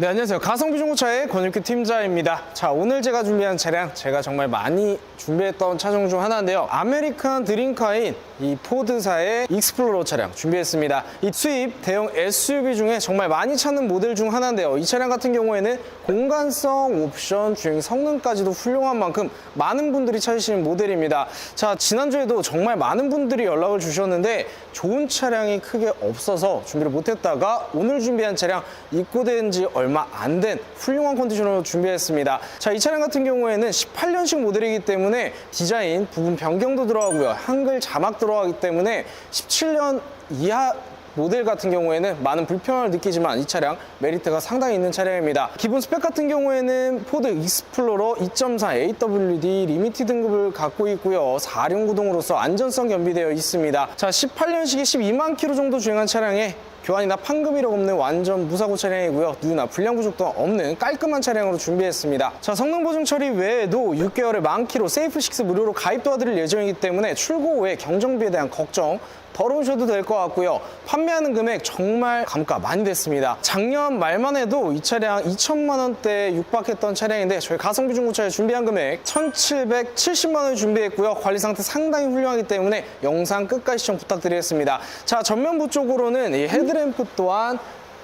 네, 안녕하세요. 가성비 중고차의 권혁규 팀장입니다. 자, 오늘 제가 준비한 차량, 제가 정말 많이 준비했던 차종 중 하나인데요. 아메리칸 드림카인 이 포드사의 익스플로러 차량 준비했습니다. 이 수입 대형 SUV 중에 정말 많이 찾는 모델 중 하나인데요. 이 차량 같은 경우에는 공간성, 옵션, 주행 성능까지도 훌륭한 만큼 많은 분들이 찾으시는 모델입니다. 자, 지난주에도 정말 많은 분들이 연락을 주셨는데 좋은 차량이 크게 없어서 준비를 못했다가 오늘 준비한 차량 입고된 지 얼마 안 된 훌륭한 컨디션으로 준비했습니다. 자, 이 차량 같은 경우에는 18년식 모델이기 때문에 디자인 부분 변경도 들어가고요. 한글 자막 들어가기 때문에 17년 이하 모델 같은 경우에는 많은 불편함을 느끼지만 이 차량 메리트가 상당히 있는 차량입니다. 기본 스펙 같은 경우에는 포드 익스플로러 2.4 AWD 리미티 등급을 갖고 있고요. 4륜 구동으로서 안전성 겸비되어 있습니다. 자, 18년식에 12만 킬로 정도 주행한 차량에 교환이나 판금이력 없는 완전 무사고 차량이고요. 누유나 불량 부족도 없는 깔끔한 차량으로 준비했습니다. 자, 성능 보증 처리 외에도 6개월에 만 킬로 세이프6 무료로 가입 도와드릴 예정이기 때문에 출고 후에 경정비에 대한 걱정 덜어오셔도 될 것 같고요. 판매하는 금액 정말 감가 많이 됐습니다. 작년 말만 해도 이 차량 2천만 원대에 육박했던 차량인데 저희 가성비 중고차에 준비한 금액 1,770만 원을 준비했고요. 관리 상태 상당히 훌륭하기 때문에 영상 끝까지 시청 부탁드리겠습니다. 자, 전면부 쪽으로는 이 헤드램 프 또한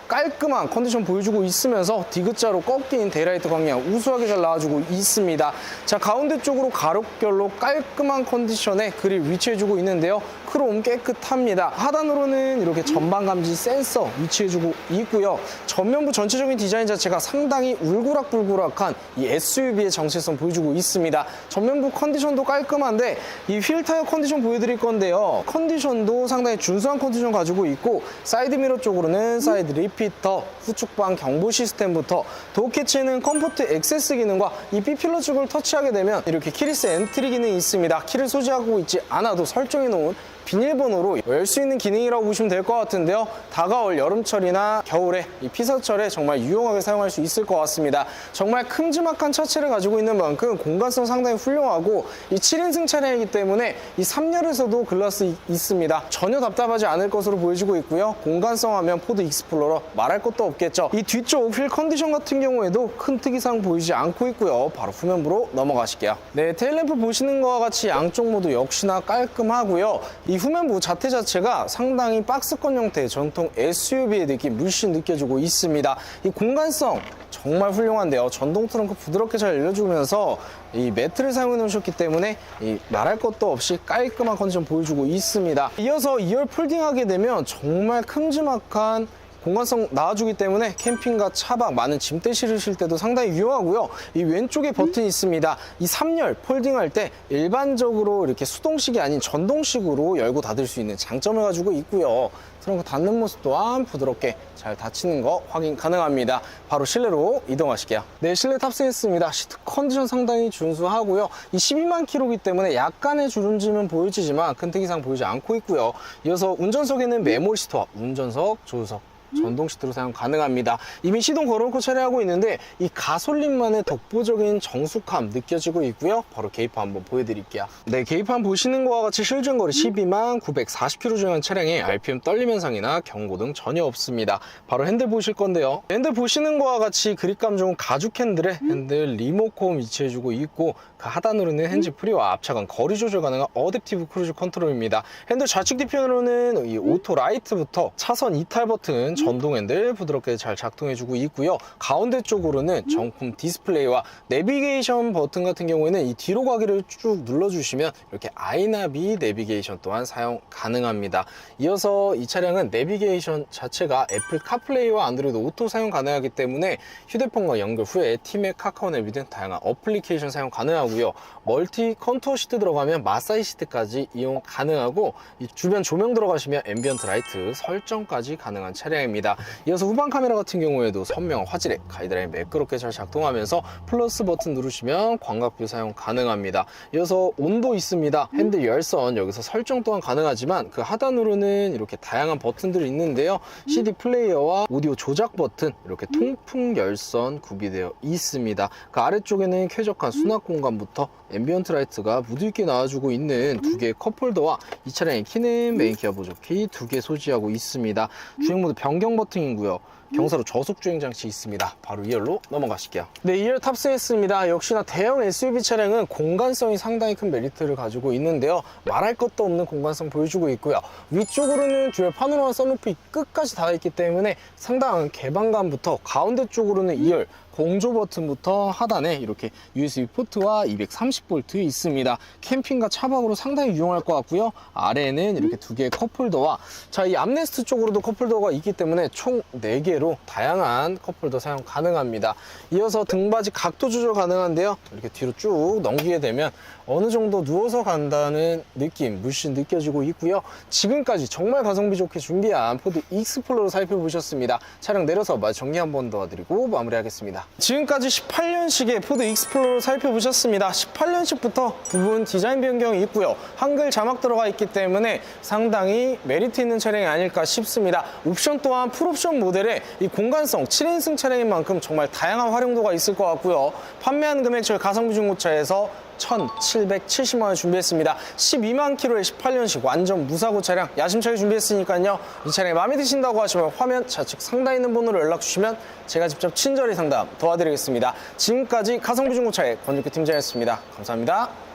깔끔한 컨디션 보여주고 있으면서 디귿자로 꺾인 데이라이트 광량 우수하게 잘 나와주고 있습니다. 자 가운데 쪽으로 가로결로 깔끔한 컨디션에 그릴 위치해주고 있는데요. 크롬 깨끗합니다. 하단으로는 이렇게 전방 감지 센서 위치해주고 있고요. 전면부 전체적인 디자인 자체가 상당히 울그락불그락한 이 SUV의 정체성 보여주고 있습니다. 전면부 컨디션도 깔끔한데 이 휠 타이어 컨디션 보여드릴 건데요. 컨디션도 상당히 준수한 컨디션 가지고 있고 사이드 미러 쪽으로는 사이드 리피터, 후측방 경보 시스템부터 도어 캐치에는 컴포트 액세스 기능과 이 B필러 쪽을 터치하게 되면 이렇게 키리스 엔트리 기능이 있습니다. 키를 소지하고 있지 않아도 설정해 놓은 비밀번호로 열 수 있는 기능이라고 보시면 될 것 같은데요. 다가올 여름철이나 겨울에 이 피서철에 정말 유용하게 사용할 수 있을 것 같습니다. 정말 큼지막한 차체를 가지고 있는 만큼 공간성 상당히 훌륭하고 이 7인승 차량이기 때문에 이 3열에서도 글라스 이- 있습니다. 전혀 답답하지 않을 것으로 보여지고 있고요. 공간성 하면 포드 익스플로러 말할 것도 없겠죠. 이 뒤쪽 휠 컨디션 같은 경우에도 큰 특이사항 보이지 않고 있고요. 바로 후면부로 넘어가실게요. 네, 테일램프 보시는 것과 같이 양쪽 모두 역시나 깔끔하고요. 이 후면부 자태 자체가 상당히 박스권 형태의 전통 SUV의 느낌 물씬 느껴지고 있습니다. 이 공간성 정말 훌륭한데요. 전동 트렁크 부드럽게 잘 열려주면서 이 매트를 사용해 놓으셨기 때문에 이 말할 것도 없이 깔끔한 컨디션 보여주고 있습니다. 이어서 2열 폴딩하게 되면 정말 큼지막한 공간성 나와주기 때문에 캠핑과 차박 많은 짐대 실으실 때도 상당히 유용하고요. 이 왼쪽에 버튼이 있습니다. 이 3열 폴딩할 때 일반적으로 이렇게 수동식이 아닌 전동식으로 열고 닫을 수 있는 장점을 가지고 있고요. 트렁크 닫는 모습 또한 부드럽게 잘 닫히는 거 확인 가능합니다. 바로 실내로 이동하실게요. 네, 실내 탑승했습니다. 시트 컨디션 상당히 준수하고요. 이 12만 킬로기 때문에 약간의 주름짐은 보여지지만 큰 특이사항 보이지 않고 있고요. 이어서 운전석에는 메모리 시트와 운전석, 조수석 전동 시트로 사용 가능합니다. 이미 시동 걸어놓고 차례하고 있는데 이 가솔린만의 독보적인 정숙함 느껴지고 있고요. 바로 계기판 한번 보여드릴게요. 네, 계기판 보시는 것과 같이 실준거리 12만 940km 주행한 차량에 RPM 떨림 현상이나 경고 등 전혀 없습니다. 바로 핸들 보실 건데요. 핸들 보시는 것과 같이 그립감 좋은 가죽 핸들에 핸들 리모컨 위치해주고 있고 그 하단으로는 핸즈 프리와 앞차간 거리 조절 가능한 어댑티브 크루즈 컨트롤입니다. 핸들 좌측 뒤편으로는 이 오토 라이트부터 차선 이탈 버튼 전동 핸들 부드럽게 잘 작동해주고 있고요. 가운데 쪽으로는 정품 디스플레이와 내비게이션 버튼 같은 경우에는 이 뒤로 가기를 쭉 눌러주시면 이렇게 아이나비 내비게이션 또한 사용 가능합니다. 이어서 이 차량은 내비게이션 자체가 애플 카플레이와 안드로이드 오토 사용 가능하기 때문에 휴대폰과 연결 후에 팀의 카카오 내비 등 다양한 어플리케이션 사용 가능하고요. 멀티 컨투어 시트 들어가면 마사지 시트까지 이용 가능하고 이 주변 조명 들어가시면 앰비언트 라이트 설정까지 가능한 차량 입니다. 이어서 후방 카메라 같은 경우에도 선명한 화질에 가이드라인 매끄럽게 잘 작동하면서 플러스 버튼 누르시면 광각뷰 사용 가능합니다. 이어서 온도 있습니다. 핸들 열선 여기서 설정 또한 가능하지만 그 하단으로는 이렇게 다양한 버튼들이 있는데요. CD 플레이어와 오디오 조작 버튼 이렇게 통풍 열선 구비되어 있습니다. 그 아래쪽에는 쾌적한 수납 공간부터 앰비언트 라이트가 무드 있게 나와주고 있는 두 개의 컵홀더와 이 차량의 키는 메인 기어 보조키 두 개 소지하고 있습니다. 주행 모드 변경 버튼이고요. 경사로 저속 주행 장치 있습니다. 바로 2열로 넘어가실게요. 네, 2열 탑승했습니다. 역시나 대형 SUV 차량은 공간성이 상당히 큰 메리트를 가지고 있는데요. 말할 것도 없는 공간성 보여주고 있고요. 위쪽으로는 듀얼 파노라마 썬루프 끝까지 닿아 있기 때문에 상당한 개방감부터 가운데 쪽으로는 2열 공조 버튼부터 하단에 이렇게 USB 포트와 230V 있습니다. 캠핑과 차박으로 상당히 유용할 것 같고요. 아래에는 이렇게 두 개의 컵홀더와 자, 이 암레스트 쪽으로도 컵홀더가 있기 때문에 총 4개로 다양한 컵홀더 사용 가능합니다. 이어서 등받이 각도 조절 가능한데요. 이렇게 뒤로 쭉 넘기게 되면 어느 정도 누워서 간다는 느낌 물씬 느껴지고 있고요. 지금까지 정말 가성비 좋게 준비한 포드 익스플로러 살펴보셨습니다. 차량 내려서 정리 한번 도와드리고 마무리하겠습니다. 지금까지 18년식의 포드 익스플로러 살펴보셨습니다. 18년식부터 부분 디자인 변경이 있고요. 한글 자막 들어가 있기 때문에 상당히 메리트 있는 차량이 아닐까 싶습니다. 옵션 또한 풀옵션 모델에 이 공간성 7인승 차량인 만큼 정말 다양한 활용도가 있을 것 같고요. 판매하는 금액 저희 가성비 중고차에서 1,770만 원 준비했습니다. 12만 킬로의 18년식 완전 무사고 차량 야심차게 준비했으니까요. 이 차량이 마음에 드신다고 하시면 화면 좌측 상단에 있는 번호로 연락 주시면 제가 직접 친절히 상담 도와드리겠습니다. 지금까지 가성비 중고차의 권유기 팀장이었습니다. 감사합니다.